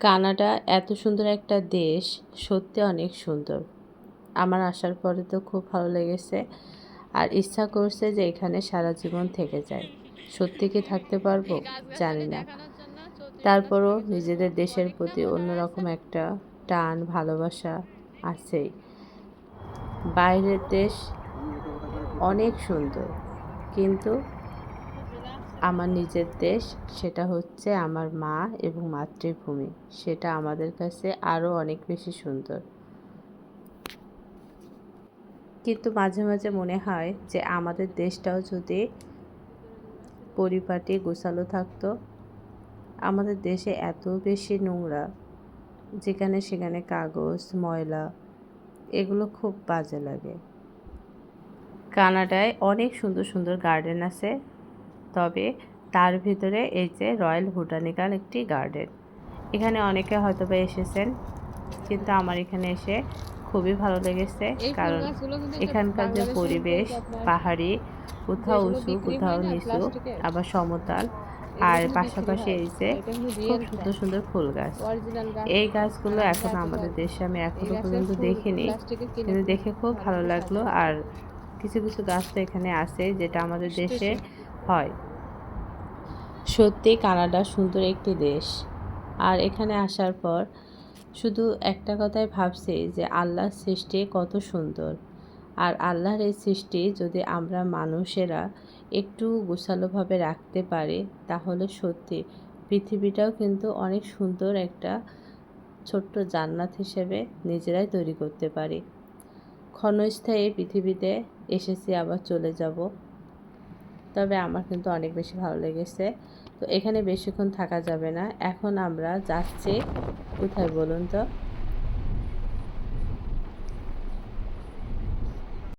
Canada এত সুন্দর একটা দেশ, সত্যি অনেক সুন্দর। আমার আসার পরে তো খুব ভালো লেগেছে। আর ইচ্ছা করছে যে এখানে সারা জীবন থেকে যায়। সত্যি কি থাকতে পারব? জানি না। তারপরও নিজেদের দেশের প্রতি অন্যরকম একটা টান, ভালোবাসা আছেই। বাইরের দেশ অনেক সুন্দর, কিন্তু আমার নিজের দেশ, সেটা হচ্ছে আমার মা এবং মাতৃভূমি। সেটা আমাদের কাছে আরও অনেক বেশি সুন্দর। কিন্তু মাঝে মাঝে মনে হয় যে আমাদের দেশটাও যদি পরিপাটি, গোছালো থাকতো, আমাদের দেশে এত বেশি নোংরা, যেখানে সেখানে কাগজ, ময়লা, এগুলো খুব বাজে লাগে। কানাডায় অনেক সুন্দর সুন্দর গার্ডেন আছে। তবে তার ভিতরে এই যে রয়্যাল ভুটানিক্যাল একটি গার্ডেন। এখানে অনেকে হয়তো বা এসেছেন কিন্তু আমার এখানে এসে খুবই ভালো লেগেছে কারণ এখানকার যে পরিবেশ পাহাড়ি কোথাও উঁচু কোথাও নিচু আবার সমতল। আর পাশাপাশি এই যে খুব সুন্দর সুন্দর ফুল গাছ। এই গাছগুলো এখন আমাদের দেশে আমি এখনও পর্যন্ত দেখিনি। কিন্তু দেখে খুব ভালো লাগল। আর কিছু কিছু গাছ তো এখানে আছে যেটা আমাদের দেশে হয়। সত্যি কানাডা সুন্দর একটি দেশ। আর এখানে আসার পর শুধু একটা কথাই ভাবছি যে আল্লাহর সৃষ্টি কত সুন্দর। আর আল্লাহর এই সৃষ্টি যদি আমরা মানুষেরা একটু গোছালোভাবে রাখতে পারি, তাহলে সত্যি পৃথিবীটাও কিন্তু অনেক সুন্দর একটা ছোট্ট জান্নাত হিসেবে নিজেরাই তৈরি করতে পারি। ক্ষণস্থায়ী পৃথিবীতে এসেছি, আবার চলে যাব। তবে আমার কিন্তু অনেক বেশি ভালো লেগেছে। তো এখানে বেশিক্ষণ থাকা যাবে না। এখন আমরা যাচ্ছি। কোথায় বলুন তো?